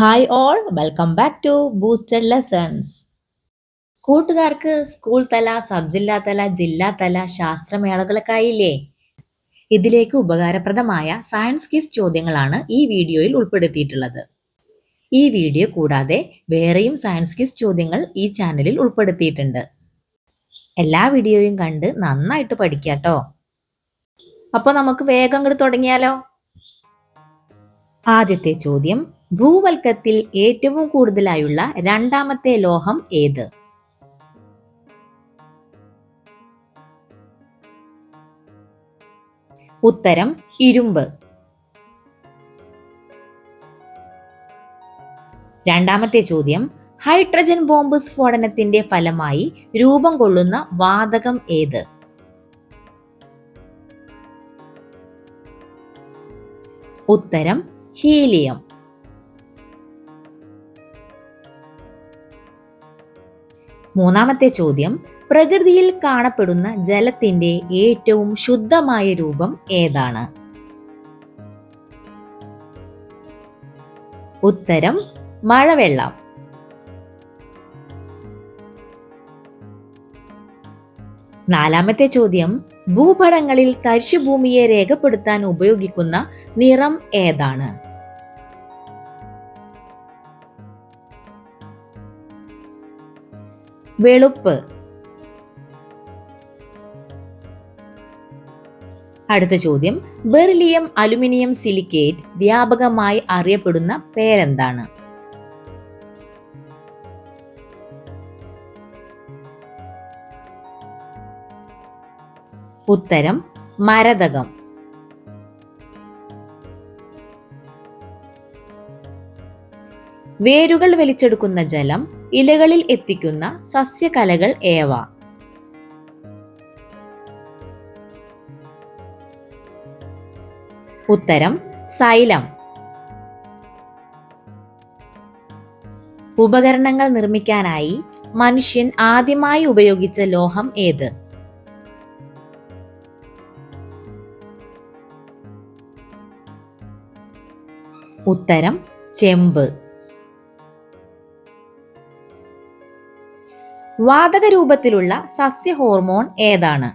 Hi all welcome back to boosted lessons കൂട്ടുകാർക്ക് school തല sub ജില്ലാ തല ജില്ലാ തല ശാസ്ത്രമേളകളൊക്കെ ആയില്ലേ ഇതിലേക്ക് ഉപകാരപ്രദമായ സയൻസ് ക്വിസ് ചോദ്യങ്ങളാണ് ഈ വീഡിയോയിൽ ഉൾപ്പെടുത്തിയിട്ടുള്ളത്. ഈ വീഡിയോ കൂടാതെ വേറെയും സയൻസ് ക്വിസ് ചോദ്യങ്ങൾ ഈ ചാനലിൽ ഉൾപ്പെടുത്തിയിട്ടുണ്ട്. എല്ലാ വീഡിയോയും കണ്ട് നന്നായിട്ട് പഠിക്കാട്ടോ അപ്പോൾ നമുക്ക് വേഗം അങ്ങോട്ട് തുടങ്ങിയാലോ? ആദ്യത്തെ ചോദ്യം ഭൂവൽക്കത്തിൽ ഏറ്റവും കൂടുതലായുള്ള രണ്ടാമത്തെ ലോഹം ഏത്? ഉത്തരം ഇരുമ്പ്. രണ്ടാമത്തെ ചോദ്യം ഹൈഡ്രജൻ ബോംബ് സ്ഫോടനത്തിന്റെ ഫലമായി രൂപം കൊള്ളുന്ന വാതകം ഏത്? ഉത്തരം ഹീലിയം. മൂന്നാമത്തെ ചോദ്യം പ്രകൃതിയിൽ കാണപ്പെടുന്ന ജലത്തിന്റെ ഏറ്റവും ശുദ്ധമായ രൂപം ഏതാണ്? ഉത്തരം മഴവെള്ളം. നാലാമത്തെ ചോദ്യം ഭൂപടങ്ങളിൽ തരിശുഭൂമിയെ രേഖപ്പെടുത്താൻ ഉപയോഗിക്കുന്ന നിറം ഏതാണ്? വെളുപ്പ്. അടുത്ത ചോദ്യം. ബെറിലിയം അലുമിനിയം സിലിക്കേറ്റ് വ്യാപകമായി അറിയപ്പെടുന്ന പേരെന്താണ്? ഉത്തരം മരതകം. വേരുകൾ വലിച്ചെടുക്കുന്ന ജലം ഇലകളിൽ എത്തിക്കുന്ന സസ്യകലകൾ ഏവ? ഉത്തരം സൈലം. ഉപകരണങ്ങൾ നിർമ്മിക്കാനായി മനുഷ്യൻ ആദ്യമായി ഉപയോഗിച്ച ലോഹം ഏത്? ഉത്തരം ചെമ്പ്. വാതക രൂപത്തിലുള്ള സസ്യ ഹോർമോൺ ഏതാണ്?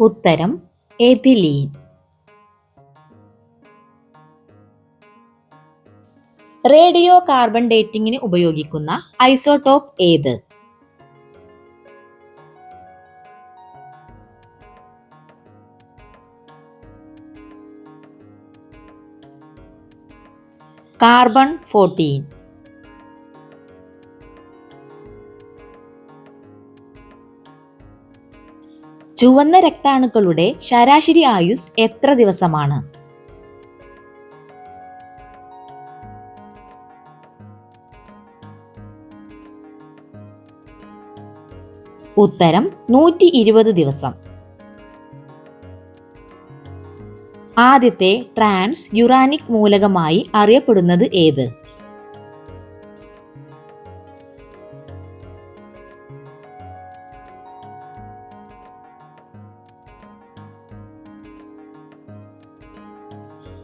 ഉത്തരം എഥിലീൻ. റേഡിയോ കാർബൺ ഡേറ്റിംഗിന് ഉപയോഗിക്കുന്ന ഐസോടോപ്പ് ഏത്? Carbon fourteen. ചുവന്ന രക്താണുക്കളുടെ ശരാശരി ആയുസ് എത്ര ദിവസമാണ്? ഉത്തരം നൂറ്റി ഇരുപത് ദിവസം. ആദ്യത്തെ ട്രാൻസ് യുറാനിക് മൂലകമായി അറിയപ്പെടുന്നത് ഏത്?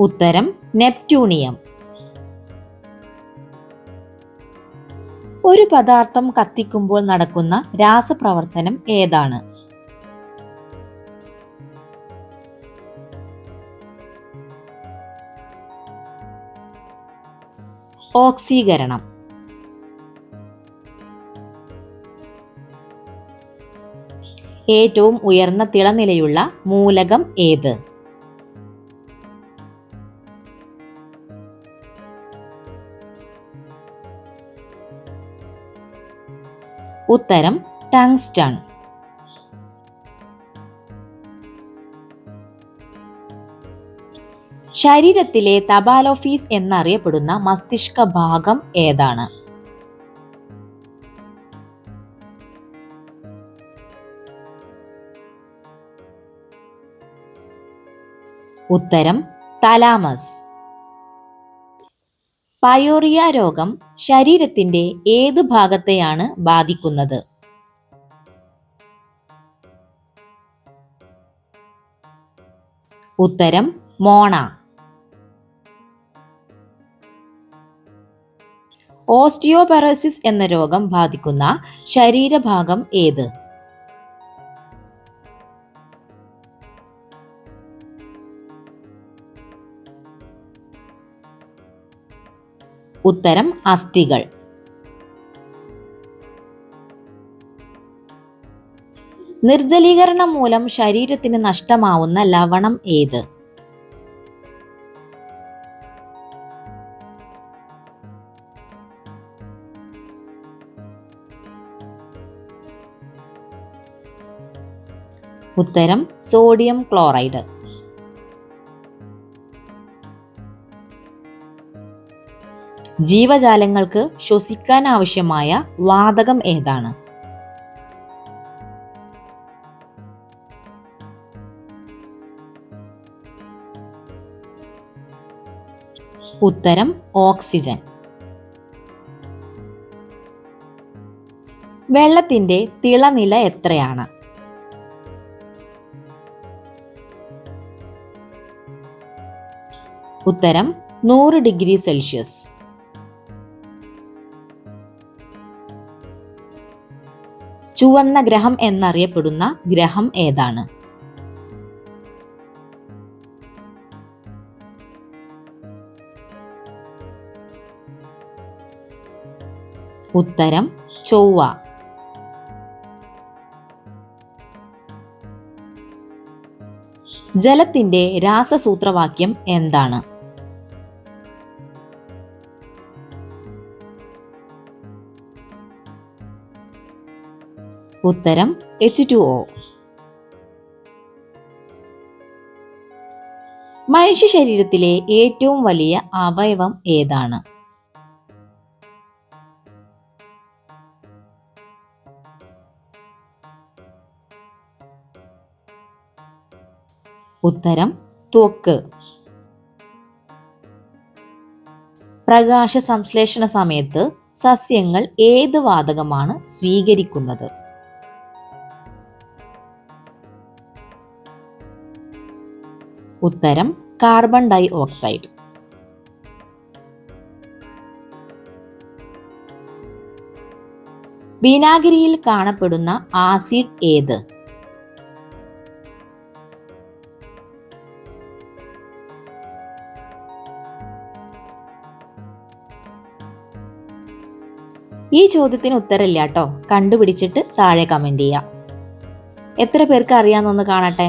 ഉത്തരം നെപ്റ്റ്യൂണിയം. ഒരു പദാർത്ഥം കത്തിക്കുമ്പോൾ നടക്കുന്ന രാസപ്രവർത്തനം ഏതാണ്? ഓക്സീകരണം. ഏറ്റവും ഉയർന്ന തിളനിലയുള്ള മൂലകം ഏത്? ഉത്തരം ടങ്സ്റ്റൺ. ശരീരത്തിലെ തപാൽ ഓഫീസ് എന്നറിയപ്പെടുന്ന മസ്തിഷ്ക ഭാഗം ഏതാണ്? ഉത്തരം തലാമസ്. പയോറിയ രോഗം ശരീരത്തിന്റെ ഏത് ഭാഗത്തെയാണ് ബാധിക്കുന്നത്? ഉത്തരം മോണ. ഓസ്റ്റിയോപെറോസിസ് എന്ന രോഗം ബാധിക്കുന്ന ശരീരഭാഗം ഏത്? ഉത്തരം അസ്ഥികൾ. നിർജലീകരണം മൂലം ശരീരത്തിന് നഷ്ടമാവുന്ന ലവണം ഏത്? ഉത്തരം സോഡിയം ക്ലോറൈഡ്. ജീവജാലങ്ങൾക്ക് ശ്വസിക്കാൻ ആവശ്യമായ വാതകം ഏതാണ്? ഉത്തരം ഓക്സിജൻ. വെള്ളത്തിന്റെ തിളനില എത്രയാണ്? ഉത്തരം നൂറ് ഡിഗ്രി സെൽഷ്യസ്. ചുവന്ന ഗ്രഹം എന്നറിയപ്പെടുന്ന ഗ്രഹം ഏതാണ്? ഉത്തരം ചൊവ്വ. ജലത്തിന്റെ രാസസൂത്രവാക്യം എന്താണ്? ഉത്തരം എച്ച് ടു ഒ മനുഷ്യ ശരീരത്തിലെ ഏറ്റവും വലിയ അവയവം ഏതാണ്? ഉത്തരം ത്വക്ക് പ്രകാശ സംശ്ലേഷണ സമയത്ത് സസ്യങ്ങൾ ഏത് വാതകമാണ് സ്വീകരിക്കുന്നത്? ഉത്തരം കാർബൺ ഡൈ ഓക്സൈഡ് വിനാഗിരിയിൽ കാണപ്പെടുന്ന ആസിഡ് ഏത്? ഈ ചോദ്യത്തിന് ഉത്തരമില്ല കേട്ടോ കണ്ടുപിടിച്ചിട്ട് താഴെ കമന്റ് ചെയ്യാം. എത്ര പേർക്ക് അറിയാമെന്നൊന്ന് കാണട്ടെ?